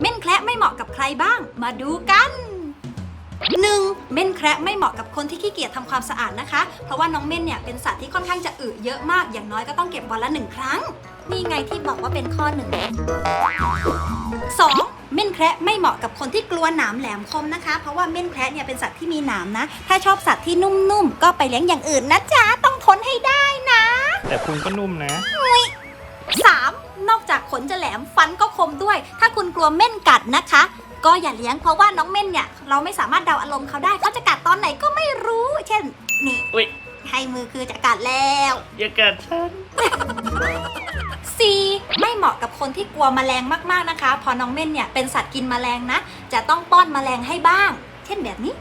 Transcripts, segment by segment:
เม่นแคระไม่เหมาะกับใครบ้าง มาดูกัน 1. เม่นแคระไม่เหมาะกับคนที่ขี้เกียจทำความสะอาดนะคะ เพราะว่าน้องเม่นเนี่ยเป็นสัตว์ที่ค่อนข้างจะอึเยอะมาก อย่างน้อยก็ต้องเก็บวันละหนึ่งครั้ง นี่ไงที่บอกว่าเป็นข้อหนึ่ง 2. เม่นแคระไม่เหมาะกับคนที่กลัวหนามแหลมคมนะคะ เพราะว่าเม่นแคระเนี่ยเป็นสัตว์ที่มีหนามนะ ถ้าชอบสัตว์ที่นุ่มๆ ก็ไปเลี้ยงอย่างอื่นนะจ๊ะ ต้องทนให้ได้นะ แต่คุณก็นุ่มนะ 3. นอกจากขนจะแหลมฟันก็คมด้วย ถ้าคุณกลัวเม่นกัดนะคะ ก็อย่าเลี้ยงเพราะว่าน้องเม่นเนี่ยเราไม่สามารถเดาอารมณ์เขาได้เขาจะกัดตอนไหนก็ไม่รู้ เช่นนี่อุ๊ย ให้มือคือจะกัดแล้ว อย่ากัดฉัน C ไม่เหมาะกับคนที่กลัวแมลงมากๆนะคะพอน้องเม่นเนี่ยเป็นสัตว์กินแมลงนะ จะต้องป้อนแมลงให้บ้าง เช่นแบบนี้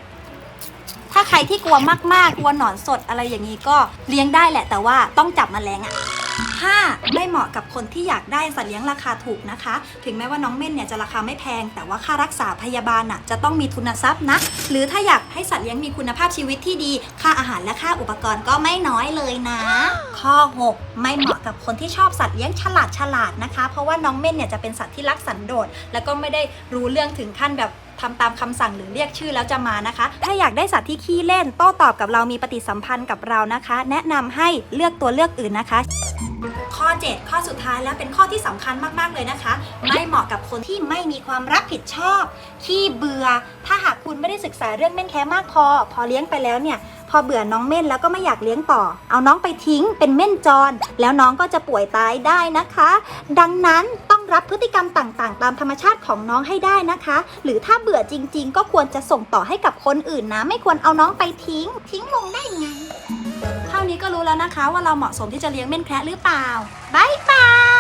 ถ้าใครที่กลัวมากๆ กลัวหนอนสดอะไรอย่างนี้ก็เลี้ยงได้แหละ แต่ว่าต้องจับแมลงอะ 5. ไม่เหมาะกับคนที่อยากได้สัตว์เลี้ยงราคาถูกนะคะ ถึงแม้ว่าน้องเม่นเนี่ยจะราคาไม่แพง แต่ว่าค่ารักษาพยาบาลน่ะจะต้องมีทุนทรัพย์นะ หรือถ้าอยากให้สัตว์เลี้ยงมีคุณภาพชีวิตที่ดี ค่าอาหารและค่าอุปกรณ์ก็ไม่น้อยเลยนะ ข้อ 6 ไม่เหมาะกับคนที่ชอบสัตว์เลี้ยงฉลาดฉลาดนะคะ เพราะว่าน้องเม่นเนี่ยจะเป็นสัตว์ที่รักสันโดษแล้วก็ไม่ได้รู้เรื่องถึงขั้นแบบ ทำตามคำสั่งหรือเรียกชื่อแล้วจะมานะคะ ถ้าอยากได้สัตว์ที่ขี้เล่น โต้ตอบกับเรามีปฏิสัมพันธ์กับเรานะคะ แนะนำให้เลือกตัวเลือกอื่นนะคะ ข้อ 7 ข้อสุดท้ายแล้วเป็นข้อที่สำคัญมากๆเลยนะคะ ไม่เหมาะกับคนที่ไม่มีความรับผิดชอบ ขี้เบื่อ ถ้าหากคุณไม่ได้ศึกษาเรื่องเม่นแค่มากพอ พอเลี้ยงไปแล้วเนี่ยพอเบื่อน้องเม่นแล้วก็ไม่อยากเลี้ยงต่อ เอาน้องไปทิ้งเป็นเม่นจร แล้วน้องก็จะป่วยตายได้นะคะ ดังนั้นต้อง รับพฤติกรรมต่างๆ ตามธรรมชาติของน้องให้ได้นะคะ หรือถ้าเบื่อจริง ๆ ก็ควรจะส่งต่อให้กับคนอื่นนะ ไม่ควรเอาน้องไปทิ้ง ทิ้งลงได้ไง เท่านี้ก็รู้แล้วนะคะว่าเราเหมาะสมที่จะเลี้ยงเม่นแคระหรือเปล่าบายบาย